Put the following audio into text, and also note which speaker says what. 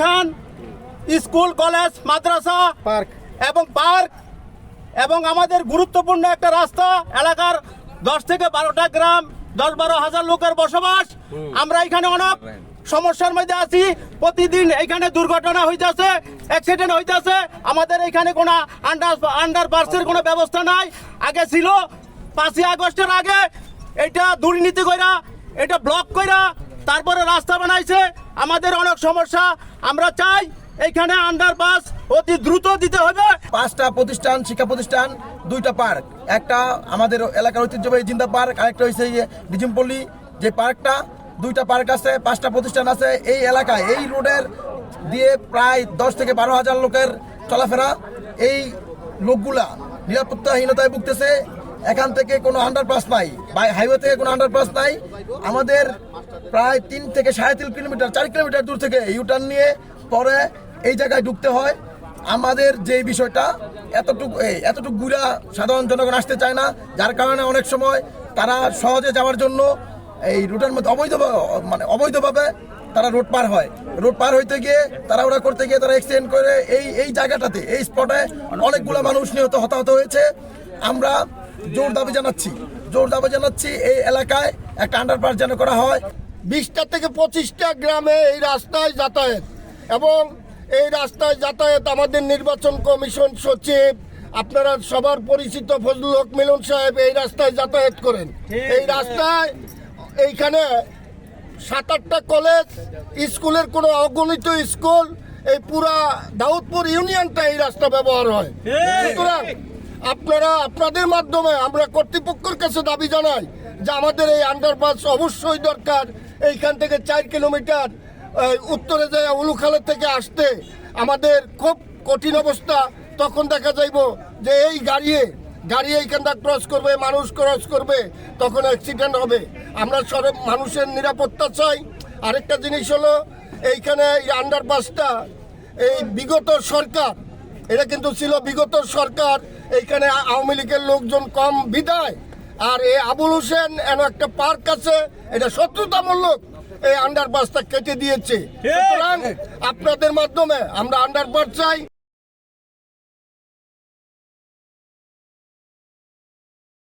Speaker 1: খান school college মাদ্রাসা
Speaker 2: park.
Speaker 1: এবং park এবং আমাদের গুরুত্বপূর্ণ একটা রাস্তা এলাকার দশ থেকে বারোটা গ্রাম দশ বারো হাজার লোকের বসবাস। আমরা এখানে অনেক সমস্যার মধ্যে আছি। প্রতিদিন এখানে দুর্ঘটনা হইতেছে অ্যাক্সিডেন্ট হইতেছে। আমাদের এখানে কোনো আন্ডার আন্ডার পার্সের কোনো ব্যবস্থা নাই। আগে ছিল পাঁচই আগস্টের আগে। এটা দুর্নীতি কইরা এটা ব্লক কইরা তারপরে রাস্তা বানাইছে। আমাদের অনেক সমস্যা। আমরা চাই এইখানে আন্ডারপাস অতি দ্রুত দিতে হবে।
Speaker 2: পাঁচটা প্রতিষ্ঠান, শিক্ষা প্রতিষ্ঠান, দুইটা পার্ক। একটা আমাদের এলাকার ঐতিহ্যবাহী জিন্দা পার্ক, আরেকটা হচ্ছে ইয়ে ডিজিমপল্লী যে পার্কটা। দুইটা পার্ক আছে, পাঁচটা প্রতিষ্ঠান আছে। এই এলাকায়, এই রোডের দিয়ে প্রায় দশ থেকে বারো হাজার লোকের চলাফেরা। এই লোকগুলা নিরাপত্তাহীনতায় ভুগতেছে। এখান থেকে কোনো আন্ডারপাস নাই। বাই হাইওয়ে থেকে কোনো আন্ডারপাস নাই। আমাদের প্রায় তিন থেকে সাড়ে তিন কিলোমিটার চার কিলোমিটার দূর থেকে ইউটার্ন নিয়ে পরে এই জায়গায় ঢুকতে হয়। আমাদের যে বিষয়টা এতটুকু এতটুকু গুড়া সাধারণ জনগণ আসতে চায় না। যার কারণে অনেক সময় তারা সহজে যাওয়ার জন্য এই রুটের মধ্যে অবৈধ মানে অবৈধভাবে তারা রোড পার হয়। রোড পার হইতে গিয়ে তারা ওরা করতে গিয়ে তারা এক্সিডেন্ট করে এই এই জায়গাটাতে এই স্পটে অনেকগুলো মানুষ নিহত হতাহত হয়েছে। আমরা জোর দাবি জানাচ্ছি জোর দাবি জানাচ্ছি এই এলাকায় একটা আন্ডারপাস যেন করা হয়।
Speaker 3: বিশটা থেকে পঁচিশটা গ্রামে এই রাস্তায় যাতায়াত এবং এই রাস্তায় যাতায়াত আমাদের নির্বাচন কমিশন সচিব আপনারা সবার পরিচিত ফজলুল হক মিলন সাহেব এই রাস্তায় যাতায়াত করেন। এই রাস্তায় এইখানে সাত আটটা কলেজ স্কুলের কোনো অগণিত স্কুল এই পুরা দাউদপুর ইউনিয়নটা এই রাস্তা ব্যবহার হয়। সুতরাং আপনারা, আপনাদের মাধ্যমে আমরা কর্তৃপক্ষের কাছে দাবি জানাই যে আমাদের এই আন্ডারপাস অবশ্যই দরকার। এইখান থেকে চার কিলোমিটার উত্তরে যায় উলুখালের থেকে আসতে আমাদের খুব কঠিন অবস্থা। তখন দেখা যাইব যে এই গাড়িয়ে গাড়ি এইখানটা ক্রস করবে, মানুষ ক্রস করবে, তখন অ্যাক্সিডেন্ট হবে। আমরা সব মানুষের নিরাপত্তা চাই। আরেকটা জিনিস হলো, এইখানে এই আন্ডারপাসটা এই বিগত সরকার এটা কিন্তু ছিল বিগত সরকার। এইখানে আওয়ামী লীগের লোকজন কম বিদায়। আর এই আবুল হোসেন এন একটা পার্ক আছে এটা শত্রুতামূলক এই আন্ডারপাসটা কেটে দিয়েছে। সুতরাং আপনাদের মাধ্যমে আমরা আন্ডারপাস চাই।